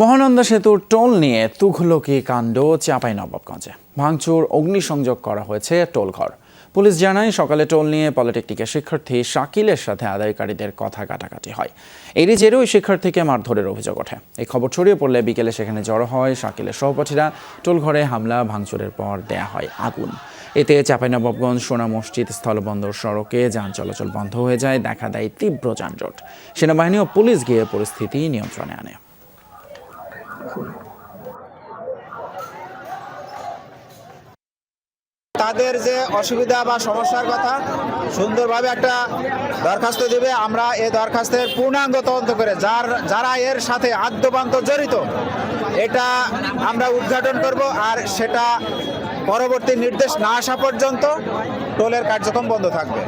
মহানন্দা সেতুর টোল নিয়ে তুঘলকি কাণ্ড চাপাই নবাবগঞ্জে। ভাঙচুর, অগ্নিসংযোগ করা হয়েছে টোল ঘর পুলিশ জানায়, সকালে টোল নিয়ে পলিটেকনিকের শিক্ষার্থী শাকিলের সাথে আদায়কারীদের কথা কাটাকাটি হয়। এরই জেরে ওই শিক্ষার্থীকে মারধরের অভিযোগ ওঠে। এই খবর ছড়িয়ে পড়লে বিকেলে সেখানে জড়ো হয় শাকিলের সহপাঠীরা। টোল ঘরে হামলা, ভাঙচুরের পর দেয়া হয় আগুন। এতে চাঁপাইনবাবগঞ্জ সোনা মসজিদ স্থলবন্দর সড়কে যান চলাচল বন্ধ হয়ে যায়, দেখা দেয় তীব্র যানজট। সেনাবাহিনী ও পুলিশ গিয়ে পরিস্থিতি নিয়ন্ত্রণে আনে। তাদের যে অসুবিধা বা সমস্যার কথা সুন্দরভাবে একটা দরখাস্ত দেবে, আমরা এই দরখাস্তের পূর্ণাঙ্গ তদন্ত করে যার, যারা এর সাথে আদ্যপান্ত জড়িত, এটা আমরা উদ্ঘাটন করব আর সেটা পরবর্তী নির্দেশ না আসা পর্যন্ত টোলের কার্যক্রম বন্ধ থাকবে।